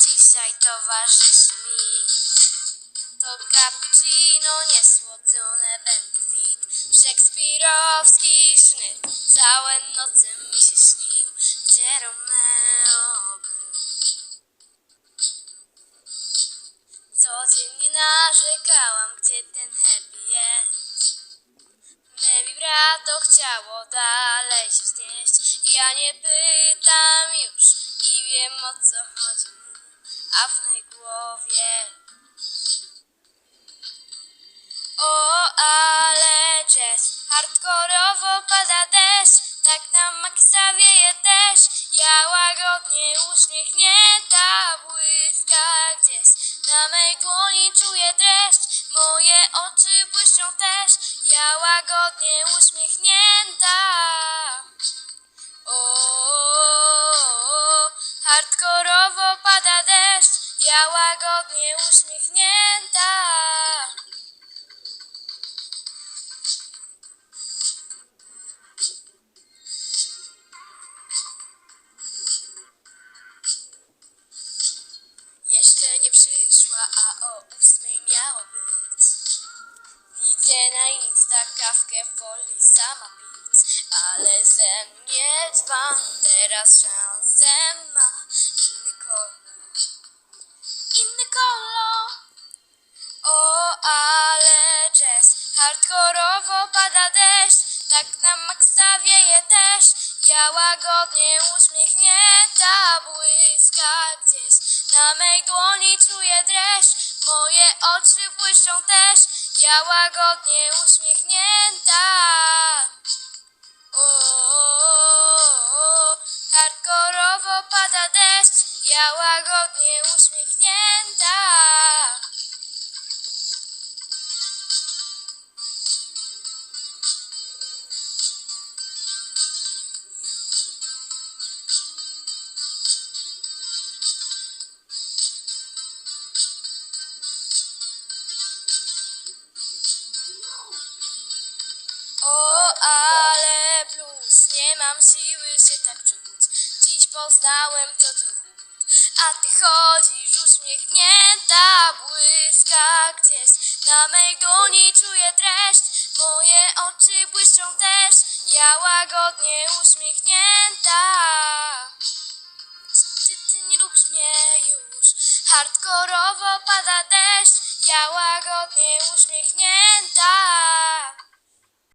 dzisiaj towarzyszy mi. To cappuccino niesłodzone, będę fit. Szekspirowski sznyt, całe noce mi się śnił, gdzie Romeo był. Codziennie narzekałam, gdzie ten happy jest. Me vibrato chciało dalej się znieść Ja nie pytam już i wiem o co chodzi. Mu A w mej głowie. O, ale jazz. Hardkorowo pada deszcz. Tak na maksa wieje też. Ja łagodnie uśmiechnięta Błyska gdzieś. Na mej dłoni czuję dreszcz. Moje oczy błyszczą też. Ja łagodnie uśmiechnięta hardkorowo pada deszcz, ja łagodnie uśmiechnięta. Jeszcze nie przyszła, a o ósmej miało być. Widzę na Insta kawkę woli sama pić, ale ze mnie dzban, teraz szansę ma hardkorowo pada deszcz, tak na maksa wieje też, ja łagodnie uśmiechnięta błyska gdzieś, na mej dłoni czuję dreszcz, moje oczy błyszczą też, ja łagodnie uśmiechnięta. O, hardkorowo pada deszcz, ja łagodnie poznałem, co to. A ty chodzisz uśmiechnięta, błyska gdzieś. Na mej dłoni czuję dreszcz, moje oczy błyszczą też. Ja łagodnie uśmiechnięta. Czy ty nie lubisz mnie już? Hardkorowo pada deszcz, ja łagodnie uśmiechnięta.